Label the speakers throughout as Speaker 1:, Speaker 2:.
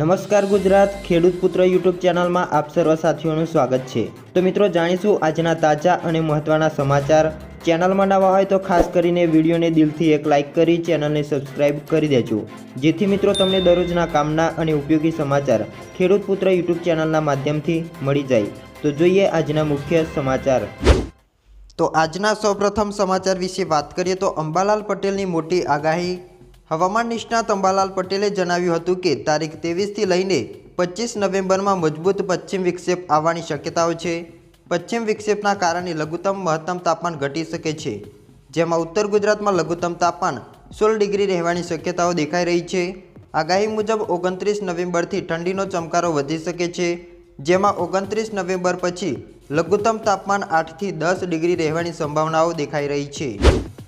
Speaker 1: નમસ્કાર ગુજરાત ખેડૂત પુત્ર યુટ્યુબ ચેનલમાં આપ સર્વ સાથીઓનું સ્વાગત છે. તો મિત્રો જાણીશું આજના તાજા અને મહત્ત્વના સમાચાર. ચેનલમાં નવા હોય તો ખાસ કરીને વિડીયોને દિલથી એક લાઇક કરી, ચેનલને સબસ્ક્રાઇબ કરી દેજો. જેથી મિત્રો તમને દરરોજના કામના અને ઉપયોગી સમાચાર ખેડૂત પુત્ર યુટ્યુબ ચેનલના માધ્યમથી મળી જાય. તો જોઈએ આજના મુખ્ય સમાચાર. તો આજના સૌપ્રથમ સમાચાર વિશે વાત કરીએ તો અંબાલાલ પટેલની મોટી આગાહી હવામાન નિષ્ણાત અંબાલાલ પટેલે જણાવ્યું હતું કે તારીખ ત્રેવીસથી લઈને પચીસ નવેમ્બરમાં મજબૂત પશ્ચિમ વિક્ષેપ આવવાની શક્યતાઓ છે. પશ્ચિમ વિક્ષેપના કારણે લઘુત્તમ મહત્તમ તાપમાન ઘટી શકે છે. જેમાં ઉત્તર ગુજરાતમાં લઘુત્તમ તાપમાન સોળ ડિગ્રી રહેવાની શક્યતાઓ દેખાઈ રહી છે. આગાહી મુજબ ઓગણત્રીસ નવેમ્બરથી ઠંડીનો ચમકારો વધી શકે છે. જેમાં ઓગણત્રીસ નવેમ્બર પછી લઘુત્તમ તાપમાન આઠથી દસ ડિગ્રી રહેવાની સંભાવનાઓ દેખાઈ રહી છે.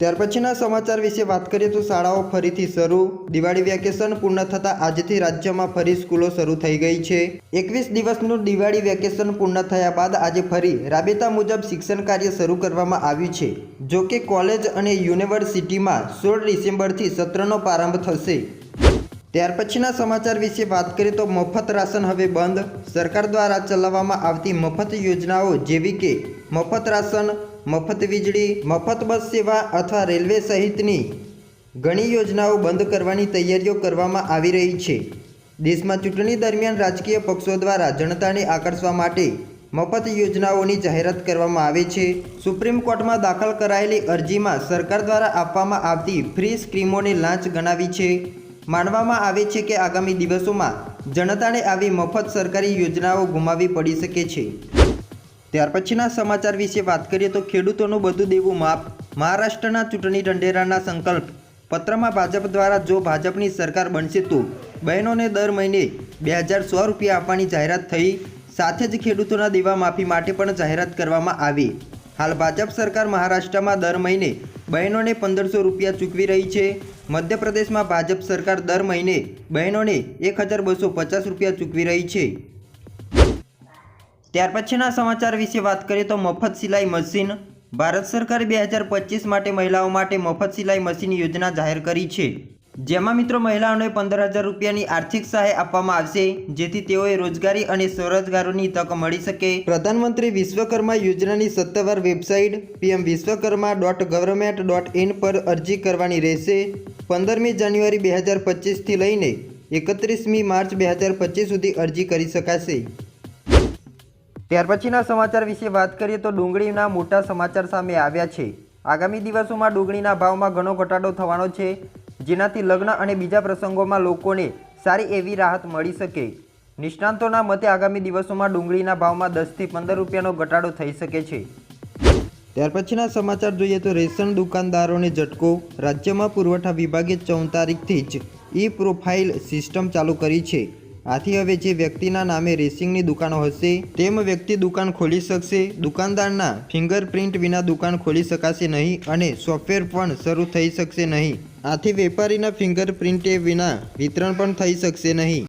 Speaker 1: ત્યાર પછીના સમાચાર વિશે વાત કરીએ તો શાળાઓ ફરીથી શરૂ. દિવાળી વેકેશન પૂર્ણ થતાં આજથી રાજ્યમાં ફરી સ્કૂલો શરૂ થઈ ગઈ છે. એકવીસ દિવસનું દિવાળી વેકેશન પૂર્ણ થયા બાદ આજે ફરી રાબેતા મુજબ શિક્ષણ કાર્ય શરૂ કરવામાં આવ્યું છે. જો કે કોલેજ અને યુનિવર્સિટીમાં સોળ ડિસેમ્બરથી સત્રનો પ્રારંભ થશે. ત્યાર પછીના સમાચાર વિશે વાત કરીએ તો મફત રાશન હવે બંધ. સરકાર દ્વારા ચલાવવામાં આવતી મફત યોજનાઓ જેવી કે મફત રાશન મફત વીજળી, મફત બસ સેવા અથવા રેલવે સહિતની ઘણી યોજનાઓ બંધ કરવાની તૈયારીઓ કરવામાં આવી રહી છે. દેશમાં ચૂંટણી દરમિયાન રાજકીય પક્ષો દ્વારા જનતાને આકર્ષવા માટે મફત યોજનાઓની જાહેરાત કરવામાં આવે છે. સુપ્રીમ કોર્ટમાં દાખલ કરાયેલી અરજીમાં સરકાર દ્વારા આપવામાં આવતી ફ્રી સ્કીમોને લાંચ ગણાવી છે. માનવામાં આવે છે કે આગામી દિવસોમાં જનતાને આવી મફત સરકારી યોજનાઓ ગુમાવી પડી શકે છે. ત્યાર પછીના સમાચાર વિશે વાત કરીએ તો ખેડૂતોનું બધું દેવું માફ. મહારાષ્ટ્રના ચૂંટણી ઢંઢેરાના સંકલ્પ. પત્રમાં ભાજપ દ્વારા જો ભાજપની સરકાર બનશે તો બહેનોને દર મહિને બે હજાર સો રૂપિયા આપવાની જાહેરાત થઈ. સાથે જ ખેડૂતોના દેવા માફી માટે પણ જાહેરાત કરવામાં આવી. હાલ ભાજપ સરકાર મહારાષ્ટ્રમાં દર મહિને બહેનોને પંદરસો રૂપિયા ચૂકવી રહી છે. મધ્યપ્રદેશમાં ભાજપ સરકાર દર મહિને બહેનોને એક હજાર બસો પચાસ રૂપિયા ચૂકવી રહી છે. ત્યાર પછીના સમાચાર વિશે વાત કરીએ તો મફત સિલાઈ મશીન. ભારત સરકારે બે હજાર પચીસ માટે મહિલાઓ માટે મફત સિલાઈ મશીન યોજના જાહેર કરી છે. જેમાં મિત્રો મહિલાઓને પંદર હજાર રૂપિયાની આર્થિક સહાય આપવામાં આવશે, જેથી તેઓએ રોજગારી અને સ્વરોજગારોની તક મળી શકે. પ્રધાનમંત્રી વિશ્વકર્મા યોજનાની સત્તાવાર website PM Vishwakarma dot government dot in પર અરજી કરવાની રહેશે. પંદરમી જાન્યુઆરી બે હજાર પચીસથી લઈને એકત્રીસમી માર્ચ બે હજાર પચીસ સુધી અરજી કરી શકાશે. ત્યાર પછીના સમાચાર વિશે વાત કરીએ તો ડુંગળીના મોટા સમાચાર સામે આવ્યા છે. આગામી દિવસોમાં ડુંગળીના ભાવમાં ઘણો ઘટાડો થવાનો છે, જેનાથી લગ્ન અને બીજા પ્રસંગોમાં લોકોને સારી એવી રાહત મળી શકે. નિષ્ણાંતોના મતે આગામી દિવસોમાં ડુંગળીના ભાવમાં દસથી પંદર રૂપિયાનો ઘટાડો થઈ શકે છે. ત્યાર પછીના સમાચાર જોઈએ તો રેશન દુકાનદારોને ઝટકો, રાજ્યમાં પુરવઠા વિભાગે ચૌદ તારીખથી જ ઈ પ્રોફાઇલ સિસ્ટમ ચાલુ કરી છે. આથી હવે જે વ્યક્તિના નામે રેસિંગની દુકાનો હશે, તેમ વ્યક્તિ દુકાન ખોલી શકશે. દુકાનદારના ફિંગરપ્રિન્ટ વિના દુકાન ખોલી શકાશે નહીં અને સોફ્ટવેર પણ શરૂ થઈ શકશે નહીં. આથી વેપારીના ફિંગરપ્રિન્ટે વિના વિતરણ પણ થઈ શકશે નહીં.